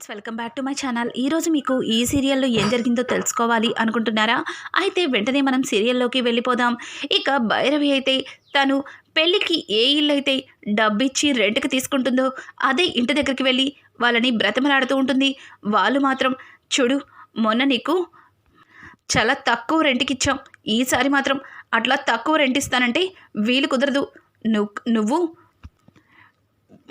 Friends welcome back to my channel. ఈరోజు మీకు ఈ సీరియల్లో ఏం జరిగిందో తెలుసుకోవాలి అనుకుంటున్నారా? అయితే వెంటనే మనం సీరియల్లోకి వెళ్ళిపోదాం. ఇక భైరవి అయితే తను పెళ్ళికి ఏ ఇల్లు అయితే డబ్బిచ్చి రెంట్కి తీసుకుంటుందో అదే ఇంటి దగ్గరికి వెళ్ళి వాళ్ళని బ్రతమలాడుతూ ఉంటుంది. వాళ్ళు మాత్రం చూడు మొన్న నీకు చాలా తక్కువ రెంట్కి ఇచ్చాం. ఈసారి మాత్రం అట్లా తక్కువ రెంట్ ఇస్తానంటే వీలు కుదరదు. నువ్వు నువ్వు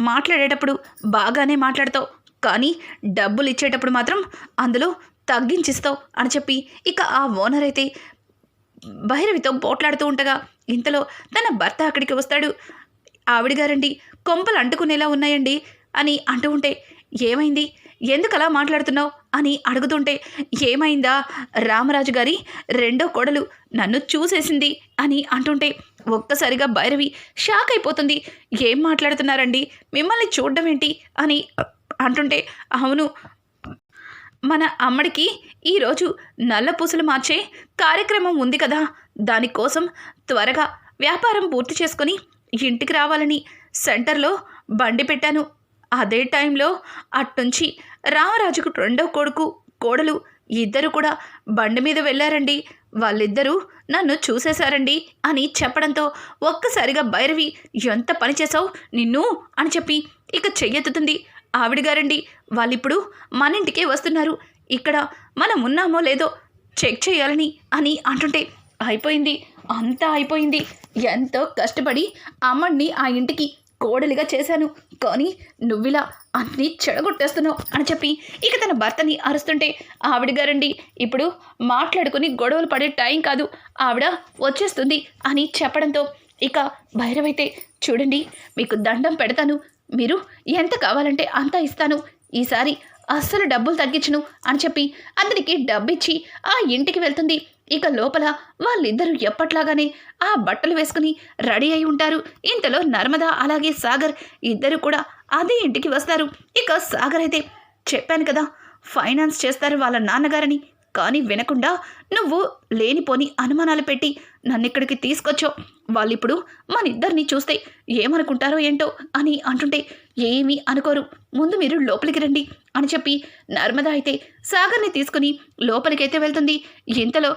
మాట్లాడేటప్పుడు బాగానే మాట్లాడతావు. కానీ డబ్బులు ఇచ్చేటప్పుడు మాత్రం అందులో తగ్గించిస్తావు అని చెప్పి ఇక ఆ ఓనర్ అయితే భైరవితో పోట్లాడుతూ ఉండగా ఇంతలో తన భర్త అక్కడికి వస్తాడు. ఆవిడ గారండి కొంపలు అంటుకునేలా ఉన్నాయండి అని అంటూ ఉంటే ఏమైంది? ఎందుకు అలా మాట్లాడుతున్నావు? అని అడుగుతుంటే ఏమైందా? రామరాజు గారి రెండో కోడలు నన్ను చూసేసింది అని అంటుంటే ఒక్కసారిగా భైరవి షాక్ అయిపోతుంది. ఏం మాట్లాడుతున్నారండి? మిమ్మల్ని చూడడం ఏంటి అని అంటుంటే అవును. మన అమ్మడికి ఈరోజు నల్ల పూసలు మార్చే కార్యక్రమం ఉంది కదా. దానికోసం త్వరగా వ్యాపారం పూర్తి చేసుకొని ఇంటికి రావాలని సెంటర్లో బండి పెట్టాను. అదే టైంలో అట్నుంచి రామరాజుకు రెండో కొడుకు కోడలు ఇద్దరు కూడా బండి మీద వెళ్ళారండి. వాళ్ళిద్దరూ నన్ను చూసేశారండి అని చెప్పడంతో ఒక్కసారిగా భైరవి ఎంత పని చేసావు నిన్ను? అని చెప్పి ఇక చెయ్యెత్తుతుంది ఆవిడ గారండి. వాళ్ళిప్పుడు మన ఇంటికే వస్తున్నారు. ఇక్కడ మనం ఉన్నామో లేదో చెక్ చేయాలని అని అంటుంటే అయిపోయింది. అంతా అయిపోయింది. ఎంతో కష్టపడి అమ్మడిని ఆ ఇంటికి కోడలిగా చేశాను. కానీ నువ్విలా అన్నీ చెడగొట్టేస్తున్నావు అని చెప్పి ఇక తన భర్తని అరుస్తుంటే ఆవిడ గారండి ఇప్పుడు మాట్లాడుకుని గొడవలు పడే టైం కాదు. ఆవిడ వచ్చేస్తుంది అని చెప్పడంతో ఇక భైరవైతే చూడండి మీకు దండం పెడతాను. మీరు ఎంత కావాలంటే అంత ఇస్తాను. ఈసారి అస్సలు డబ్బులు తగ్గించును అని చెప్పి అతనికి డబ్బిచ్చి ఆ ఇంటికి వెళ్తుంది. ఇక లోపల వాళ్ళిద్దరూ ఎప్పట్లాగానే ఆ బట్టలు వేసుకుని రెడీ అయి ఉంటారు. ఇంతలో నర్మద అలాగే సాగర్ ఇద్దరు కూడా అదే ఇంటికి వస్తారు. ఇక సాగర్ అయితే చెప్పాను కదా ఫైనాన్స్ చేస్తారు వాళ్ళ నాన్నగారని. కానీ వినకుండా నువ్వు లేనిపోని అనుమానాలు పెట్టి నన్ను ఇక్కడికి తీసుకొచ్చావు? వాళ్ళిప్పుడు మన ఇద్దరిని చూస్తే ఏమనుకుంటారో ఏంటో అని అంటుంటే ఏమీ అనుకోరు. ముందు మీరు లోపలికి రండి అని చెప్పి నర్మద అయితే సాగర్ని తీసుకుని లోపలికైతే వెళ్తుంది. ఇంతలో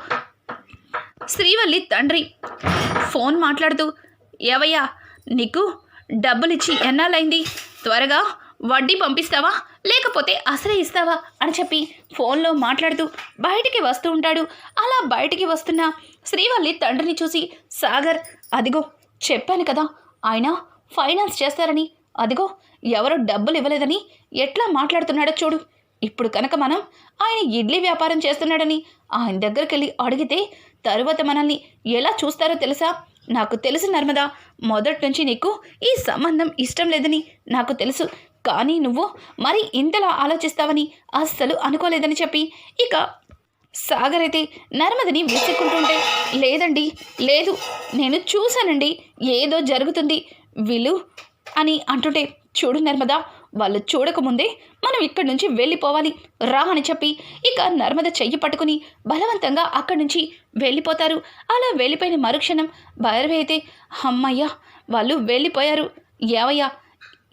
శ్రీవల్లి తండ్రి ఫోన్ మాట్లాడుతూ ఏవయ్యా నీకు డబ్బులిచ్చి ఎన్నాళ్ళైంది త్వరగా వడ్డీ పంపిస్తావా? లేకపోతే అసలే ఇస్తావా అని చెప్పి ఫోన్లో మాట్లాడుతూ బయటికి వస్తూ ఉంటాడు. అలా బయటికి వస్తున్న శ్రీవల్లి తండ్రిని చూసి సాగర్ అదిగో చెప్పాను కదా ఆయన ఫైనాన్స్ చేస్తారని. అదిగో ఎవరో డబ్బులు ఇవ్వలేదని ఎట్లా మాట్లాడుతున్నాడో చూడు. ఇప్పుడు కనుక మనం ఆయన ఇడ్లీ వ్యాపారం చేస్తున్నాడని ఆయన దగ్గరికి వెళ్ళి అడిగితే తరువాత మనల్ని ఎలా చూస్తారో తెలుసా? నాకు తెలుసు నర్మదా మొదటి నుంచి నీకు ఈ సంబంధం ఇష్టం లేదని నాకు తెలుసు. కానీ నువ్వు మరి ఇంతలా ఆలోచిస్తావని అస్సలు అనుకోలేదని చెప్పి ఇక సాగర్ అయితే నర్మదని విసుక్కుంటుంటే లేదండి లేదు నేను చూశానండి ఏదో జరుగుతుంది వీళ్ళు అని అంటుంటే చూడు నర్మద వాళ్ళు చూడకముందే మనం ఇక్కడి నుంచి వెళ్ళిపోవాలి రా అని చెప్పి ఇక నర్మద చెయ్యి పట్టుకుని బలవంతంగా అక్కడి నుంచి వెళ్ళిపోతారు. అలా వెళ్ళిపోయిన మరుక్షణం భైరవి అయితే అమ్మయ్యా వాళ్ళు వెళ్ళిపోయారు ఏవయ్యా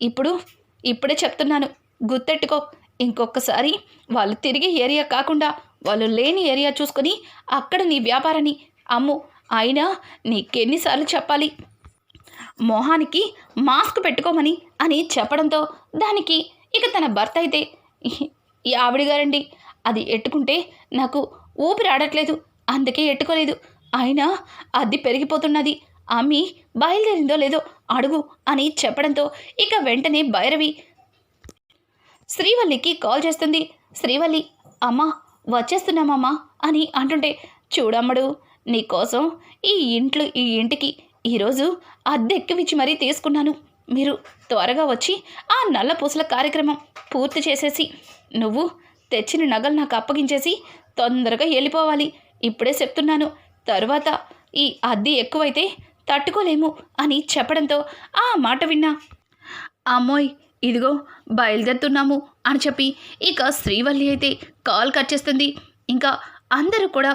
ఇప్పుడు ఇప్పుడే చెప్తున్నాను. గుర్తెట్టుకో ఇంకొకసారి వాళ్ళు తిరిగి ఏరియా కాకుండా వాళ్ళు లేని ఏరియా చూసుకొని అక్కడ నీ వ్యాపారాన్ని. అమ్ము అయినా నీకెన్నిసార్లు చెప్పాలి? మొహానికి మాస్క్ పెట్టుకోమని అని చెప్పడంతో దానికి ఇక తన భర్త అయితే ఈ ఆవిడ గారండి అది ఎట్టుకుంటే నాకు ఊపిరి ఆడట్లేదు అందుకే ఎట్టుకోలేదు. అయినా అది పెరిగిపోతున్నది అమ్మి బయలుదేరిందో లేదో అడుగు అని చెప్పడంతో ఇక వెంటనే భైరవి శ్రీవల్లికి కాల్ చేస్తుంది. శ్రీవల్లి అమ్మా వచ్చేస్తున్నామమ్మా అని అంటుంటే చూడమ్మడు నీకోసం ఈ ఇంట్లో ఈ ఇంటికి ఈరోజు అద్దెక్కివిచ్చి మరీ తీసుకున్నాను. మీరు త్వరగా వచ్చి ఆ నల్ల పూసల కార్యక్రమం పూర్తి చేసేసి నువ్వు తెచ్చిన నగలు నాకు అప్పగించేసి తొందరగా వెళ్ళిపోవాలి. ఇప్పుడే చెప్తున్నాను. తరువాత ఈ అద్దె ఎక్కువైతే తట్టుకోలేము అని చెప్పడంతో ఆ మాట విన్నా. అమ్మోయ్ ఇదిగో బయలుదేరుతున్నాము అని చెప్పి ఇక శ్రీవల్లి అయితే కాల్ కట్ చేస్తుంది. ఇంకా అందరూ కూడా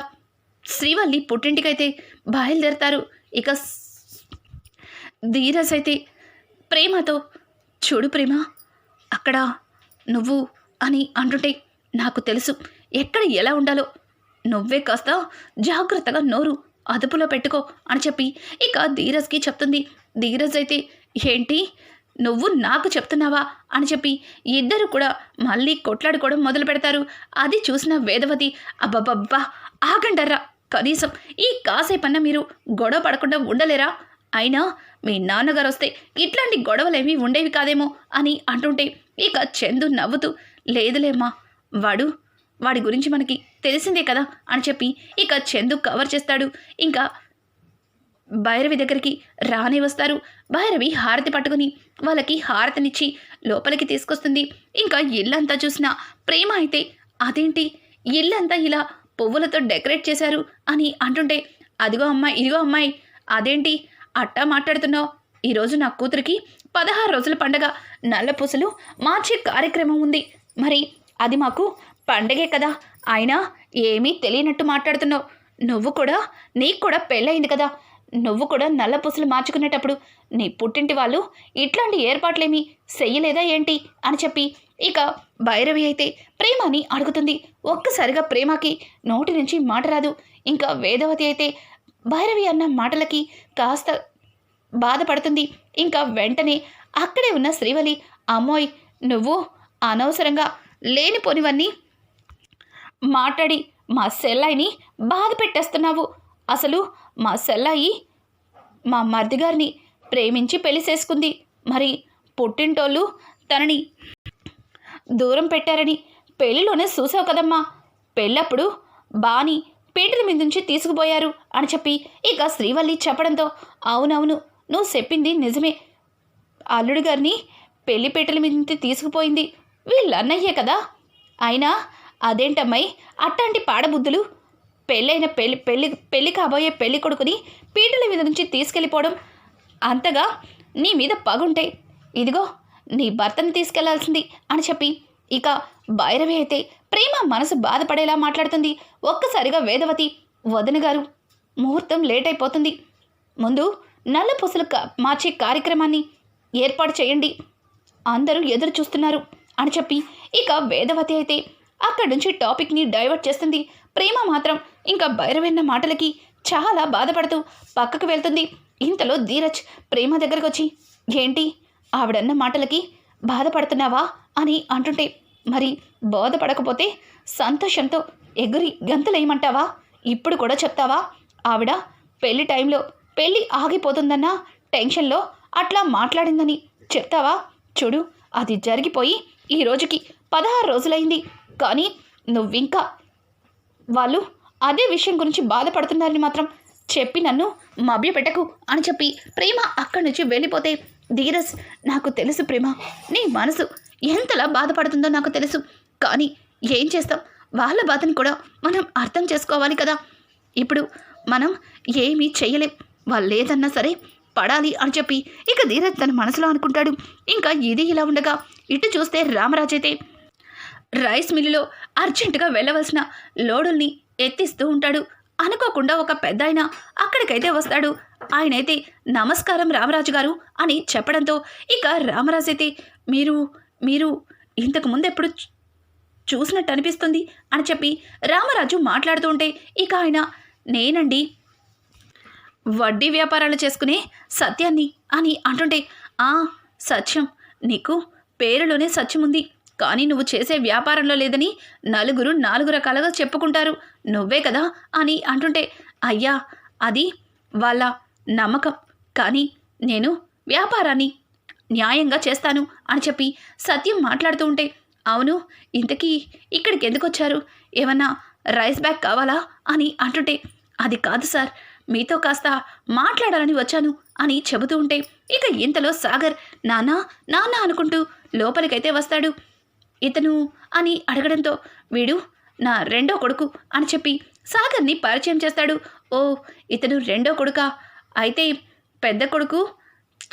శ్రీవల్లి పుట్టింటికైతే బయలుదేరతారు. ఇక ధీరస్ అయితే ప్రేమతో చూడు ప్రేమ అక్కడ నువ్వు అని అంటుంటే నాకు తెలుసు. ఎక్కడ ఎలా ఉండాలో నువ్వే కాస్త జాగ్రత్తగా నోరు అదుపులో పెట్టుకో అని చెప్పి ఇక ధీరజ్కి చెప్తుంది. ధీరజ్ అయితే ఏంటి? నువ్వు నాకు చెప్తున్నావా? అని చెప్పి ఇద్దరు కూడా మళ్ళీ కొట్లాడుకోవడం మొదలు పెడతారు. అది చూసిన వేదవతి అబ్బబ్బబ్బా ఆగండర్రా. కనీసం ఈ కాసేపన్నా మీరు గొడవ పడకుండా ఉండలేరా? అయినా మీ నాన్నగారు వస్తే ఇట్లాంటి గొడవలేమీ ఉండేవి కాదేమో అని అంటుంటే ఇక చందు నవ్వుతూ లేదులేమ్మా వాడు వాడి గురించి మనకి తెలిసిందే కదా అని చెప్పి ఇక చందు కవర్ చేస్తాడు. ఇంకా భైరవి దగ్గరికి రానే వస్తారు. భైరవి హారతి పట్టుకుని వాళ్ళకి హారతినిచ్చి లోపలికి తీసుకొస్తుంది. ఇంకా ఇల్లంతా చూసిన ప్రేమ అయితే అదేంటి? ఇల్లంతా ఇలా పువ్వులతో డెకరేట్ చేశారు అని అంటుంటే అదిగో అమ్మాయి ఇదిగో అమ్మాయి అదేంటి? అట్టా మాట్లాడుతున్నావు? ఈరోజు నా కూతురికి పదహారు రోజుల పండగ. నల్ల పూసలు మార్చే కార్యక్రమం ఉంది. మరి అది మాకు పండగే కదా. అయినా ఏమీ తెలియనట్టు మాట్లాడుతున్నావు. నువ్వు కూడా నీకు కూడా పెళ్ళయింది కదా. నువ్వు కూడా నల్ల పుసులు మార్చుకునేటప్పుడు నీ పుట్టింటి వాళ్ళు ఇట్లాంటి ఏర్పాట్లేమీ చెయ్యలేదా ఏంటి అని చెప్పి ఇక భైరవి అయితే ప్రేమని అడుగుతుంది. ఒక్కసారిగా ప్రేమకి నోటి నుంచి మాట రాదు. ఇంకా వేదవతి అయితే భైరవి అన్న మాటలకి కాస్త బాధపడుతుంది. ఇంకా వెంటనే అక్కడే ఉన్న శ్రీవలి అమ్మోయ్ నువ్వు అనవసరంగా లేనిపోనివన్నీ మాట్లాడి మా సెల్లాయిని బాధ పెట్టేస్తున్నావు. అసలు మా సెల్లాయి మా మరిది గారిని ప్రేమించి పెళ్ళి చేసుకుంది. మరి పుట్టింటోళ్ళు తనని దూరం పెట్టారని పెళ్ళిలోనే చూసావు కదమ్మా. పెళ్ళప్పుడు బాని పీటల మీద నుంచి తీసుకుపోయారు అని చెప్పి ఇక శ్రీవల్లి చెప్పడంతో అవునవును నువ్వు చెప్పింది నిజమే. అల్లుడు గారిని పెళ్ళి పీటల మీద నుంచి తీసుకుపోయింది వీళ్ళన్నయ్యే కదా. అయినా అదేంటమ్మాయి? అట్లాంటి పాడబుద్ధులు? పెళ్ళైన పెళ్ళి పెళ్ళి పెళ్ళి కాబోయే పెళ్ళి కొడుకుని పీటల మీద నుంచి తీసుకెళ్ళిపోవడం అంతగా నీ మీద పగుంటే ఇదిగో నీ భర్తను తీసుకెళ్ళాల్సింది అని చెప్పి ఇక భైరవి అయితే ప్రేమ మనసు బాధపడేలా మాట్లాడుతుంది. ఒక్కసారిగా వేదవతి వదన గారు ముహూర్తం లేట్ అయిపోతుంది. ముందు నల్ల పొసలు క- మార్చే కార్యక్రమాన్ని ఏర్పాటు చేయండి. అందరూ ఎదురు చూస్తున్నారు అని చెప్పి ఇక వేదవతి అయితే అక్కడి నుంచి టాపిక్ని డైవర్ట్ చేస్తుంది. ప్రేమ మాత్రం ఇంకా భైరవన్న మాటలకి చాలా బాధపడుతూ పక్కకు వెళ్తుంది. ఇంతలో ధీరజ్ ప్రేమ దగ్గరకు వచ్చి ఏంటి? ఆవిడన్న మాటలకి బాధపడుతున్నావా? అని అంటుంటే మరి బాధపడకపోతే సంతోషంతో ఎగురి గంతులేయమంటావా? ఇప్పుడు కూడా చెప్తావా? ఆవిడ పెళ్ళి టైంలో పెళ్ళి ఆగిపోతుందన్న టెన్షన్లో అట్లా మాట్లాడిందని చెప్తావా? చూడు అది జరిగిపోయి ఈ రోజుకి పదహారు రోజులైంది. కానీ నువ్వింకా వాళ్ళు అదే విషయం గురించి బాధపడుతున్నారని మాత్రం చెప్పి నన్ను మభ్యపెట్టకు అని చెప్పి ప్రేమ అక్కడి నుంచి వెళ్ళిపోతే ధీరజ్ నాకు తెలుసు ప్రేమ. నీ మనసు ఎంతలా బాధపడుతుందో నాకు తెలుసు. కానీ ఏం చేస్తాం? వాళ్ళ బాధని కూడా మనం అర్థం చేసుకోవాలి కదా. ఇప్పుడు మనం ఏమీ చేయలేం. వాళ్ళు లేదన్నా సరే పడాలి అని చెప్పి ఇక ధీరజ్ తన మనసులో అనుకుంటాడు. ఇంకా ఇది ఇలా ఉండగా ఇటు చూస్తే రామరాజైతే రైస్ మిల్లులో అర్జెంటుగా వెళ్ళవలసిన లోడుల్ని ఎత్తిస్తూ ఉంటాడు. అనుకోకుండా ఒక పెద్ద ఆయన అక్కడికైతే వస్తాడు. ఆయనైతే నమస్కారం రామరాజు గారు అని చెప్పడంతో ఇక రామరాజు అయితే మీరు మీరు ఇంతకు ముందు ఎప్పుడు చూసినట్టు అనిపిస్తుంది? అని చెప్పి రామరాజు మాట్లాడుతూ ఉంటే ఇక ఆయన నేనండి వడ్డీ వ్యాపారాలు చేసుకునే సత్యాన్ని అని అంటుంటే ఆ సత్యం. నీకు పేరులోనే సత్యం ఉంది. కానీ నువ్వు చేసే వ్యాపారంలో లేదని నలుగురు నాలుగు రకాలుగా చెప్పుకుంటారు. నువ్వే కదా అని అంటుంటే అయ్యా అది వాళ్ళ నమ్మకం. కానీ నేను వ్యాపారాన్ని న్యాయంగా చేస్తాను అని చెప్పి సత్యం మాట్లాడుతూ ఉంటే అవును ఇంతకీ ఇక్కడికి ఎందుకు వచ్చారు? ఏమన్నా రైస్ బ్యాగ్ కావాలా అని అంటుంటే అది కాదు సార్ మీతో కాస్త మాట్లాడాలని వచ్చాను అని చెబుతూ ఉంటే ఇక ఇంతలో సాగర్ నానా నానా అనుకుంటూ లోపలికైతే వస్తాడు. ఇతను అని అడగడంతో వీడు నా రెండో కొడుకు అని చెప్పి సాగర్ని పరిచయం చేస్తాడు. ఓ ఇతను రెండో కొడుక? అయితే పెద్ద కొడుకు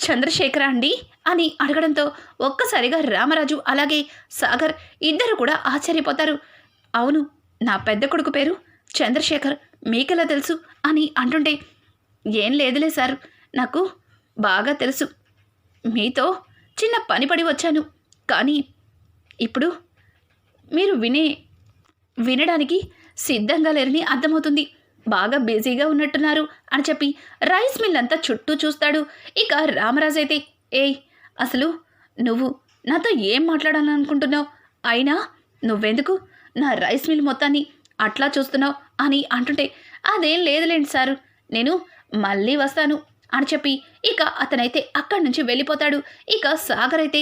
చంద్రశేఖర అండి? అని అడగడంతో ఒక్కసారిగా రామరాజు అలాగే సాగర్ ఇద్దరు కూడా ఆశ్చర్యపోతారు. అవును నా పెద్ద కొడుకు పేరు చంద్రశేఖర్ మీకెలా తెలుసు? అని అంటుంటే ఏం లేదులే సార్ నాకు బాగా తెలుసు. మీతో చిన్న పని పడి వచ్చాను. కానీ ఇప్పుడు మీరు వినే వినడానికి సిద్ధంగా లేరని అర్థమవుతుంది. బాగా బిజీగా ఉన్నట్టున్నారు అని చెప్పి రైస్ మిల్ అంతా చుట్టూ చూస్తాడు. ఇక రామరాజు అయితే ఏయ్ అసలు నువ్వు నాతో ఏం మాట్లాడాలనుకుంటున్నావు? అయినా నువ్వెందుకు నా రైస్ మిల్ మొత్తాన్ని అట్లా చూస్తున్నావు అని అంటుంటే అదేం లేదులేండి సారు నేను మళ్ళీ వస్తాను అని చెప్పి ఇక అతనైతే అక్కడి నుంచి వెళ్ళిపోతాడు. ఇక సాగర్ అయితే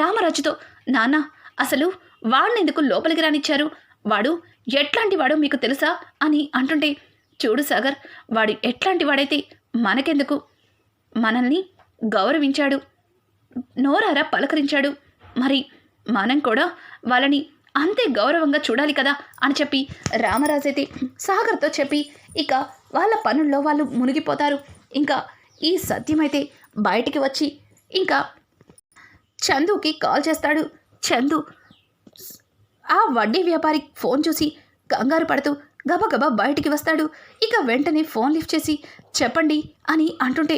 రామరాజుతో నాన్న అసలు వాడినెందుకు లోపలికి రానిచ్చారు? వాడు ఎట్లాంటి వాడో మీకు తెలుసా? అని అంటుంటే చూడు సాగర్ వాడు ఎట్లాంటి వాడైతే మనకెందుకు? మనల్ని గౌరవించాడు. నోరారా పలకరించాడు. మరి మనం కూడా వాళ్ళని అంతే గౌరవంగా చూడాలి కదా అని చెప్పి రామరాజైతే సాగర్తో చెప్పి ఇక వాళ్ళ పనుల్లో వాళ్ళు మునిగిపోతారు. ఇంకా ఈ సత్యమైతే బయటికి వచ్చి ఇంకా చందుకి కాల్ చేస్తాడు. చందు. ఆ వడ్డీ వ్యాపారి ఫోన్ చూసి కంగారు పడుతూ గబగబా బయటికి వస్తాడు. ఇక వెంటనే ఫోన్ లిఫ్ట్ చేసి చెప్పండి అని అంటుంటే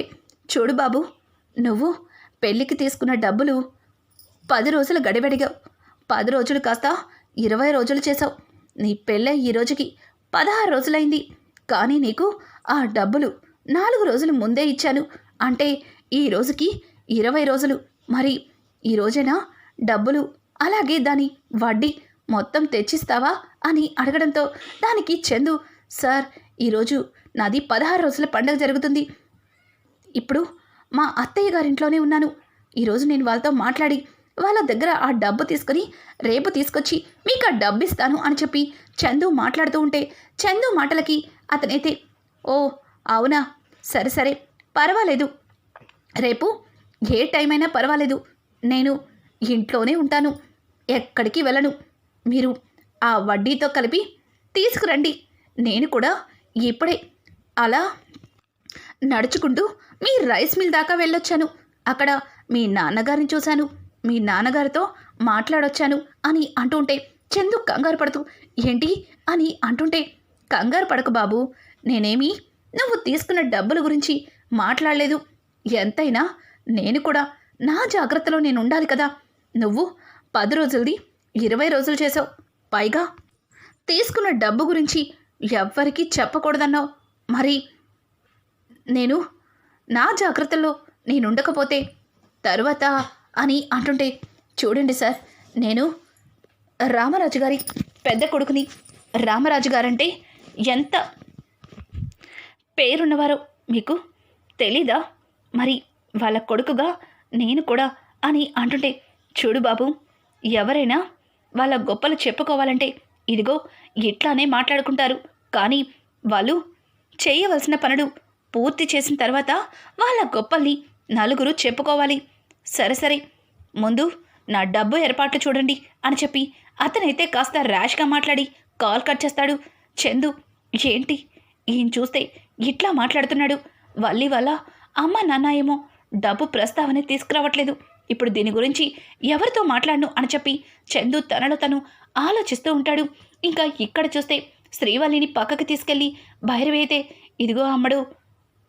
చూడు బాబు నువ్వు పెళ్ళికి తీసుకున్న డబ్బులు పది రోజులు గడిబడిగావు పది రోజులు కాస్త ఇరవై రోజులు చేసావు నీ పెళ్ళై ఈ రోజుకి పదహారు రోజులైంది. కానీ నీకు ఆ డబ్బులు నాలుగు రోజులు ముందే ఇచ్చాను. అంటే ఈ రోజుకి ఇరవై రోజులు. మరి ఈ రోజైనా డబ్బులు అలాగే దాని వడ్డీ మొత్తం తెచ్చిస్తావా అని అడగడంతో దానికి చందు సార్ ఈరోజు నాది పదహారు రోజుల పండగ జరుగుతుంది. ఇప్పుడు మా అత్తయ్య గారింట్లోనే ఉన్నాను. ఈరోజు నేను వాళ్ళతో మాట్లాడి వాళ్ళ దగ్గర ఆ డబ్బు తీసుకొని రేపు తీసుకొచ్చి మీకు ఆ డబ్బు ఇస్తాను అని చెప్పి చందు మాట్లాడుతూ ఉంటే చందు మాటలకి అతనైతే ఓ అవునా? సరే సరే పర్వాలేదు. రేపు ఏ టైం అయినా పర్వాలేదు. నేను ఇంట్లోనే ఉంటాను. ఎక్కడికి వెళ్ళను. మీరు ఆ వడ్డీతో కలిపి తీసుకురండి. నేను కూడా ఇప్పుడే అలా నడుచుకుంటూ మీ రైస్ మిల్ దాకా వెళ్ళొచ్చాను. అక్కడ మీ నాన్నగారిని చూశాను. మీ నాన్నగారితో మాట్లాడొచ్చాను అని అంటుంటే చందు కంగారు పడుతూ ఏంటి? అని అంటుంటే కంగారు పడక బాబు నేనేమి నువ్వు తీసుకున్న డబ్బుల గురించి మాట్లాడలేదు. ఎంతైనా నేను కూడా నా జాగ్రత్తలో నేను ఉండాలి కదా. నువ్వు పది రోజులది ఇరవై రోజులు చేసావు పైగా తీసుకున్న డబ్బు గురించి ఎవ్వరికీ చెప్పకూడదన్నావు. మరి నేను నా జాగ్రత్తలో నేను ఉండకపోతే తరువాత అని అంటుంటే చూడండి సార్ నేను రామరాజు గారి పెద్ద కొడుకుని. రామరాజు గారంటే ఎంత పేరున్నవారో మీకు తెలీదా? మరి వాళ్ళ కొడుకుగా నేను కూడా అని అంటుంటే చూడు బాబు ఎవరైనా వాళ్ళ గొప్పలు చెప్పుకోవాలంటే ఇదిగో ఇట్లానే మాట్లాడుకుంటారు. కానీ వాళ్ళు చేయవలసిన పనులు పూర్తి చేసిన తర్వాత వాళ్ళ గొప్పల్ని నలుగురు చెప్పుకోవాలి. సరే సరే ముందు నా డబ్బు ఏర్పాట్లు చూడండి అని చెప్పి అతనైతే కాస్త ర్యాష్గా మాట్లాడి కాల్ కట్ చేస్తాడు. చందు ఏంటి? ఈయన చూస్తే ఇట్లా మాట్లాడుతున్నాడు. వల్లి వల్ల అమ్మ నాన్న ఏమో డబ్బు ప్రస్తావన తీసుకురావట్లేదు. ఇప్పుడు దీని గురించి ఎవరితో మాట్లాడను అని చెప్పి చందు తనలో తను ఆలోచిస్తూ ఉంటాడు. ఇంకా ఇక్కడ చూస్తే శ్రీవల్లిని పక్కకి తీసుకెళ్ళి బయలువేతే ఇదిగో అమ్మడు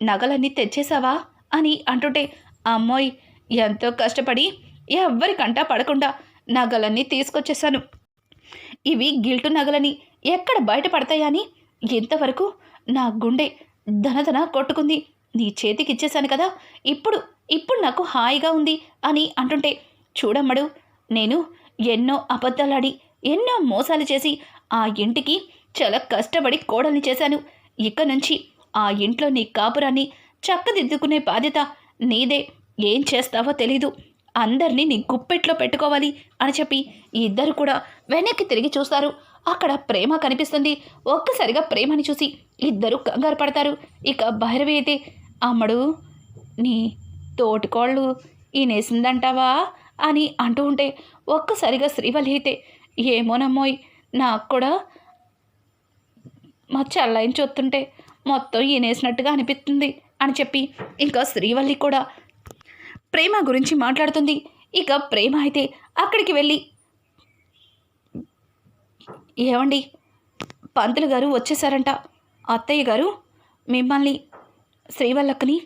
నగలన్నీ తెచ్చేసావా అని అంటుంటే అమ్మోయ్ ఎంతో కష్టపడి ఎవ్వరికంటా పడకుండా నగలన్నీ తీసుకొచ్చేసాను ఇవి గిల్టు నగలని ఎక్కడ బయటపడతాయని ఇంతవరకు నా గుండె ధనధన కొట్టుకుంది. నీ చేతికి ఇచ్చేశాను కదా ఇప్పుడు ఇప్పుడు నాకు హాయిగా ఉంది అని అంటుంటే చూడమ్మడు నేను ఎన్నో అబద్ధాలాడి ఎన్నో మోసాలు చేసి ఆ ఇంటికి చాలా కష్టపడి కోడల్ని చేశాను. ఇక నుంచి ఆ ఇంట్లో నీ కాపురాన్ని చక్కదిద్దుకునే బాధ్యత నీదే. ఏం చేస్తావో తెలీదు. అందరినీ నీ గుప్పెట్లో పెట్టుకోవాలి అని చెప్పి ఇద్దరు కూడా వెనక్కి తిరిగి చూస్తారు. అక్కడ ప్రేమ కనిపిస్తుంది. ఒక్కసారిగా ప్రేమని చూసి ఇద్దరు కంగారు పడతారు. ఇక భైరవి అయితే అమ్మడు నీ తోటికోళ్ళు ఈనేసిందంటావా అని అంటూ ఉంటే ఒక్కసారిగా శ్రీవల్లి అయితే ఏమోనమ్మోయ్ నాకు కూడా మా చల్లాయిని చూస్తుంటే మొత్తం ఈనేసినట్టుగా అనిపిస్తుంది అని చెప్పి ఇంకా శ్రీవల్లి కూడా ప్రేమ గురించి మాట్లాడుతుంది. ఇక ప్రేమ అయితే అక్కడికి వెళ్ళి ఏమండి పంతులు గారు వచ్చేసారంట. అత్తయ్య గారు మిమ్మల్ని శ్రీవల్లక్కని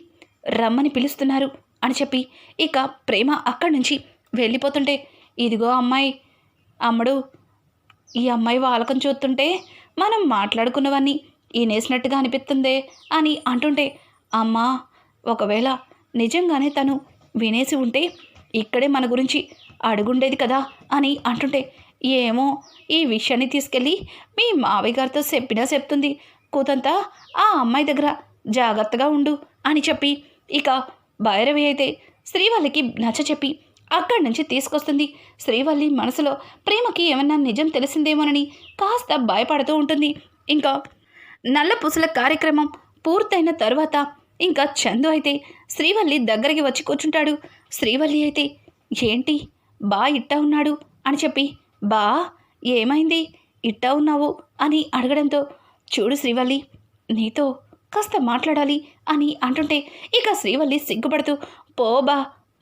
రమ్మని పిలుస్తున్నారు అని చెప్పి ఇక ప్రేమ అక్కడి నుంచి వెళ్ళిపోతుంటే ఇదిగో అమ్మాయి అమ్మడు ఈ అమ్మాయి వాలకం చూస్తుంటే మనం మాట్లాడుకున్నవన్నీ ఈనేసినట్టుగా అనిపిస్తుందే అని అంటుంటే అమ్మా ఒకవేళ నిజంగానే తను వినేసి ఉంటే ఇక్కడే మన గురించి అడుగుండేది కదా అని అంటుంటే ఏమో ఈ విషయాన్ని తీసుకెళ్ళి మీ మావయ్య గారితో చెప్పినా చెప్తుంది. కూతంతా ఆ అమ్మాయి దగ్గర జాగ్రత్తగా ఉండు అని చెప్పి ఇక భైరవి అయితే శ్రీవల్లికి నచ్చ చెప్పి అక్కడి నుంచి తీసుకొస్తుంది. శ్రీవల్లి మనసులో ప్రేమకి ఏమన్నా నిజం తెలిసిందేమోనని కాస్త భయపడుతూ ఉంటుంది. ఇంకా నల్ల పూసల కార్యక్రమం పూర్తయిన తర్వాత ఇంకా చందు అయితే శ్రీవల్లి దగ్గరికి వచ్చి కూర్చుంటాడు. శ్రీవల్లి అయితే ఏంటి? బా ఇట్టా ఉన్నాడు? అని చెప్పి బా ఏమైంది? ఇట్టా ఉన్నావు? అని అడగడంతో చూడు శ్రీవల్లి నీతో కాస్త మాట్లాడాలి అని అంటుంటే ఇక శ్రీవల్లి సిగ్గుపడుతూ పోబా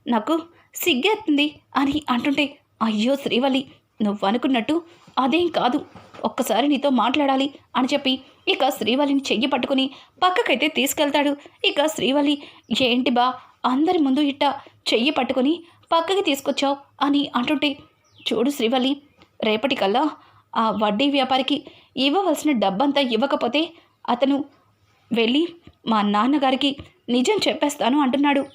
నాకు సిగ్గేస్తుంది అని అంటుంటే అయ్యో శ్రీవల్లి నువ్వు అనుకున్నట్టు అదేం కాదు ఒక్కసారి నీతో మాట్లాడాలి అని చెప్పి ఇక శ్రీవల్లిని చెయ్యి పట్టుకుని పక్కకైతే తీసుకెళ్తాడు. ఇక శ్రీవల్లి ఏంటి బా అందరి ముందు ఇట్ట చెయ్యి పట్టుకుని పక్కకి తీసుకొచ్చావు అని అంటుంటే చూడు శ్రీవల్లి రేపటికల్లా ఆ వడ్డీ వ్యాపారికి ఇవ్వవలసిన డబ్బంతా ఇవ్వకపోతే అతను వెళ్ళి మా నాన్నగారికి నిజం చెప్పేస్తాను అంటున్నాడు.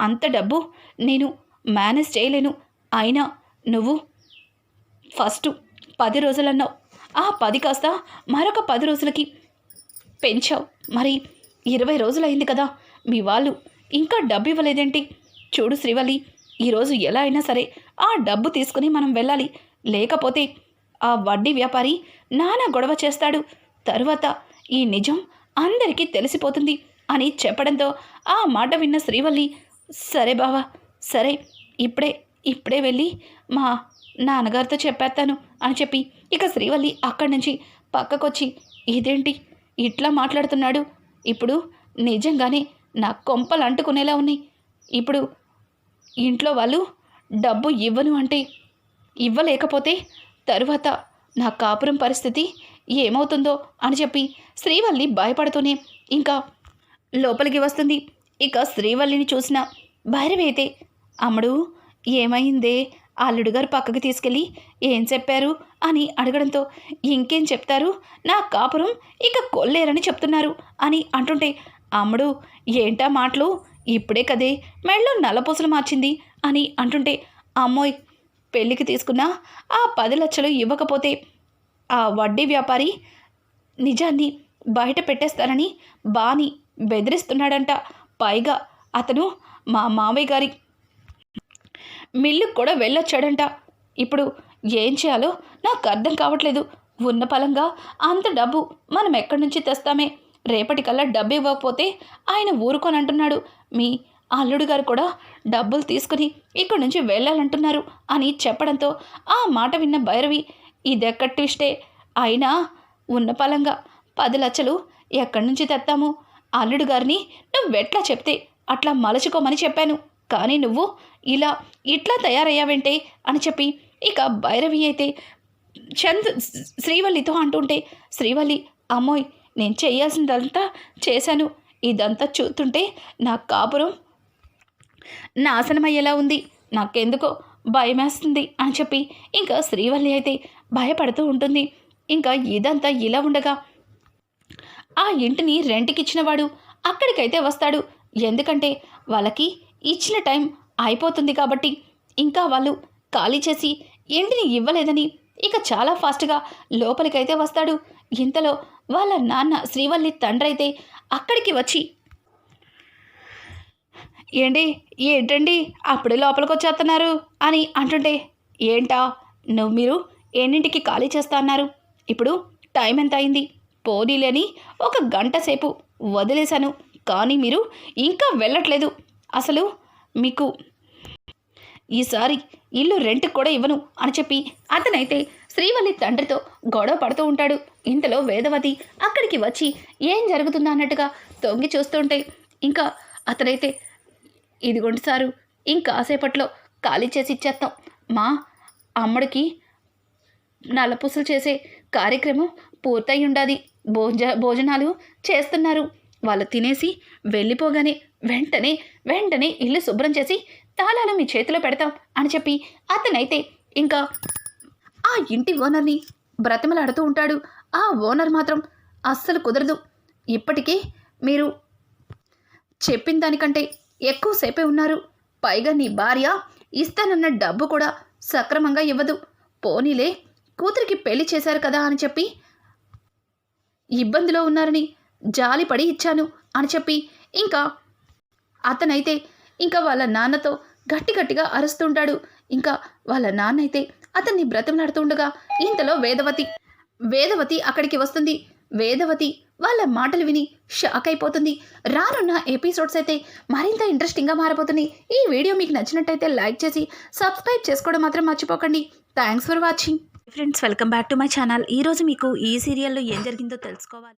అంత డబ్బు నేను మేనేజ్ చేయలేను. అయినా నువ్వు ఫస్ట్ పది రోజులన్నావు. ఆ పది కాస్త మరొక పది రోజులకి పెంచావు. మరి ఇరవై రోజులైంది కదా. మీ వాళ్ళు ఇంకా డబ్బు ఇవ్వలేదేంటి చూడు శ్రీవల్లి ఈరోజు ఎలా అయినా సరే ఆ డబ్బు తీసుకుని మనం వెళ్ళాలి. లేకపోతే ఆ వడ్డీ వ్యాపారి నానా గొడవ చేస్తాడు. తరువాత ఈ నిజం అందరికీ తెలిసిపోతుంది అని చెప్పడంతో ఆ మాట విన్న శ్రీవల్లి సరే బావా సరే ఇప్పుడే ఇప్పుడే వెళ్ళి మా నాన్నగారితో చెప్పేస్తాను అని చెప్పి ఇక శ్రీవల్లి అక్కడి నుంచి పక్కకొచ్చి ఇదేంటి? ఇట్లా మాట్లాడుతున్నాడు? ఇప్పుడు నిజంగానే నా కొంపలు అంటుకునేలా ఉన్నాయి. ఇప్పుడు ఇంట్లో వాళ్ళు డబ్బు ఇవ్వను అంటే ఇవ్వలేకపోతే తరువాత నా కాపురం పరిస్థితి ఏమవుతుందో అని చెప్పి శ్రీవల్లి భయపడుతూనే ఇంకా లోపలికి వస్తుంది. ఇక శ్రీవల్లిని చూసిన భైరవి అయితే అమ్మడు ఏమైందే? అల్లుడు గారు పక్కకి తీసుకెళ్ళి ఏం చెప్పారు? అని అడగడంతో ఇంకేం చెప్తారు? నా కాపురం ఇక కొల్లేరని చెప్తున్నారు అని అంటుంటే అమ్ముడు ఏంటా మాటలు? ఇప్పుడే కదే మెళ్ళో నల్లపూసలు మార్చింది అని అంటుంటే అమ్మోయ్ పెళ్ళికి తీసుకున్న ఆ పది లక్షలు ఇవ్వకపోతే ఆ వడ్డీ వ్యాపారి నిజాన్ని బయట పెట్టేస్తానని బాని బెదిరిస్తున్నాడంట. పైగా అతను మా మావయ్య గారి మిల్లుకు కూడా వెళ్ళొచ్చాడంట. ఇప్పుడు ఏం చేయాలో నాకు అర్థం కావట్లేదు. ఉన్న పలంగా అంత డబ్బు మనం ఎక్కడి నుంచి తెస్తామే? రేపటికల్లా డబ్బు ఇవ్వకపోతే ఆయన ఊరుకొని అంటున్నాడు మీ అల్లుడు గారు కూడా డబ్బులు తీసుకుని ఇక్కడి నుంచి వెళ్ళాలంటున్నారు అని చెప్పడంతో ఆ మాట విన్న భైరవి ఇదెక్క ట్విస్టే? అయినా ఉన్న పలంగా పది లక్షలు ఎక్కడి నుంచి తెస్తాము అల్లుడు గారిని నువ్వెట్లా చెప్తే అట్లా మలచుకోమని చెప్పాను. కానీ నువ్వు ఇలా ఇట్లా తయారయ్యావంటే అని చెప్పి ఇక భైరవి అయితే చంద్ శ్రీవల్లితో అంటుంటే శ్రీవల్లి అమ్మోయ్ నేను చేయాల్సిందంతా చేశాను. ఇదంతా చూస్తుంటే నా కాపురం నాశనమయ్యేలా ఉంది. నాకెందుకో భయమేస్తుంది అని చెప్పి ఇంకా శ్రీవల్లి అయితే భయపడుతూ ఉంటుంది. ఇంకా ఇదంతా ఇలా ఉండగా ఆ ఇంటిని రెంట్కిచ్చినవాడు అక్కడికైతే వస్తాడు. ఎందుకంటే వాళ్ళకి ఇచ్చిన టైం అయిపోతుంది కాబట్టి ఇంకా వాళ్ళు ఖాళీ చేసి ఇంటిని ఇవ్వలేదని ఇక చాలా ఫాస్ట్గా లోపలికైతే వస్తాడు. ఇంతలో వాళ్ళ నాన్న శ్రీవల్లి తండ్రి అయితే అక్కడికి వచ్చి ఏంటి? ఏంటండి? అప్పుడే లోపలికి వచ్చేస్తున్నారు అని అంటుంటే ఏంటా? నువ్వు మీరు ఎన్నింటికి ఖాళీ చేస్తా అన్నారు? ఇప్పుడు టైం ఎంత అయింది పోనీలేని ఒక గంట సేపు వదిలేశాను కానీ మీరు ఇంకా వెళ్ళట్లేదు. అసలు మీకు ఈసారి ఇల్లు రెంట్కి కూడా ఇవ్వను అని చెప్పి అతనైతే శ్రీవల్లి తండ్రితో గొడవ పడుతూ ఉంటాడు. ఇంతలో వేదవతి అక్కడికి వచ్చి ఏం జరుగుతుందో అన్నట్టుగా తొంగి చూస్తుంటే ఇంకా అతనైతే ఇదిగోండి సారు ఇంకాసేపట్లో ఖాళీ చేసి ఇచ్చేస్తాం మా అమ్మడికి నల్లపూసలు చేసే కార్యక్రమం పూర్తయి ఉండాది భోజ భోజనాలు చేస్తున్నారు. వాళ్ళు తినేసి వెళ్ళిపోగానే వెంటనే వెంటనే ఇల్లు శుభ్రం చేసి తాళాలు మీ చేతిలో పెడతాం అని చెప్పి అతనైతే ఇంకా ఆ ఇంటి ఓనర్ని బ్రతిమలాడుతూ ఉంటాడు. ఆ ఓనర్ మాత్రం అస్సలు కుదరదు. ఇప్పటికీ మీరు చెప్పిన దానికంటే ఎక్కువసేపే ఉన్నారు. పైగా నీ భార్య ఇస్తానన్న డబ్బు కూడా సక్రమంగా ఇవ్వదు. పోనీలే కూతురికి పెళ్ళి చేశారు కదా అని చెప్పి ఇబ్బందిలో ఉన్నారని జాలిపడి ఇచ్చాను అని చెప్పి ఇంకా అతనైతే ఇంకా వాళ్ళ నాన్నతో గట్టి గట్టిగా అరుస్తుంటాడు ఇంకా వాళ్ళ నాన్నైతే అతన్ని బ్రతిమలాడుతుండగా ఇంతలో వేదవతి వేదవతి అక్కడికి వస్తుంది. వేదవతి వాళ్ళ మాటలు విని షాక్ అయిపోతుంది. రానున్న ఎపిసోడ్స్ అయితే మరింత ఇంట్రెస్టింగ్గా మారిపోతుంది ఈ వీడియో మీకు నచ్చినట్టయితే లైక్ చేసి సబ్స్క్రైబ్ చేసుకోవడం మాత్రం మర్చిపోకండి. Thanks for watching friends welcome back to my channel ఈరోజు మీకు ఈ సీరియల్లో ఏం జరిగిందో తెలుసుకోవాలి.